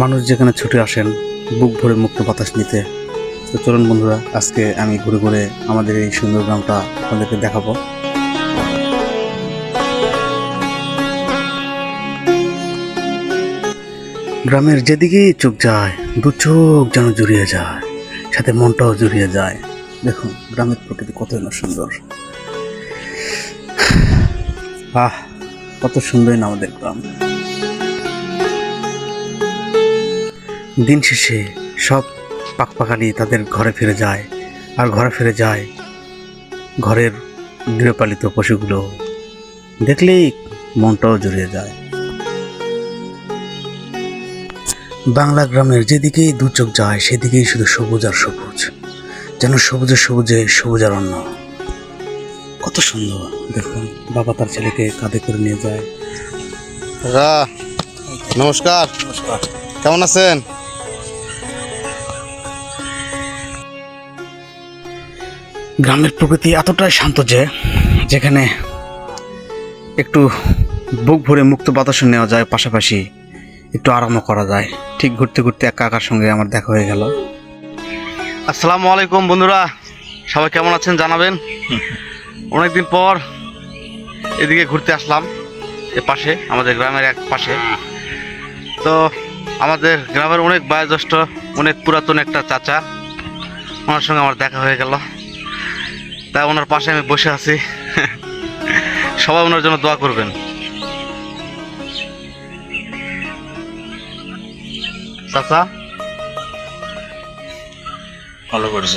মানুষ যেখানে ছুটে আসেন, বুক ভরে মুক্ত বাতাস নিতে। তো চলুন বন্ধুরা, আজকে আমি ঘুরে ঘুরে আমাদের এই সুন্দর গ্রামটা আপনাদেরকে দেখাবো। গ্রামের যেদিকেই চোখ যায়, দু চোখ যেন জুড়িয়ে যায়, সাথে মনটাও জুড়িয়ে যায়। দেখুন, গ্রামের প্রকৃতি কতই না সুন্দর। আহ, কত সুন্দর না আমাদের গ্রাম। দিন শেষে সব পাকপাকালি তাদের ঘরে ফিরে যায় আর ঘরে ফিরে যায় ঘরের গৃহপালিত পশুগুলো। দেখলেই মনটাও জুড়িয়ে যায়। বাংলা গ্রামের যেদিকেই দু চোখ যায় সেদিকেই শুধু সবুজ আর সবুজ। যেন সবুজে সবুজে সবুজ আর অন্য। কত সুন্দর দেখুন বাবা তার ছেলেকে কাঁধে করে নিয়ে যায়। রা নমস্কার। নমস্কার। কেমন আছেন? গ্রামের প্রকৃতি এতটাই শান্ত যে, যেখানে একটু বুক ভরে মুক্ত বাতাস নেওয়া যায়, পাশাপাশি একটু আরামও করা যায়। ঠিক ঘুরতে ঘুরতে এক কাকার সঙ্গে আমার দেখা হয়ে গেল। আসসালামু আলাইকুম বন্ধুরা, সবাই কেমন আছেন জানাবেন? অনেকদিন পর এদিকে ঘুরতে আসলাম, এ পাশে, আমাদের গ্রামের এক পাশে। তো আমাদের গ্রামের অনেক বয়োজ্যেষ্ঠ, অনেক পুরাতন একটা চাচা, ওনার সঙ্গে আমার দেখা হয়ে গেল। তাই ওনার পাশে আমি বসে আছি। সবাই ওনার জন্য দোয়া করবেন। চাচা? ভালো করছ।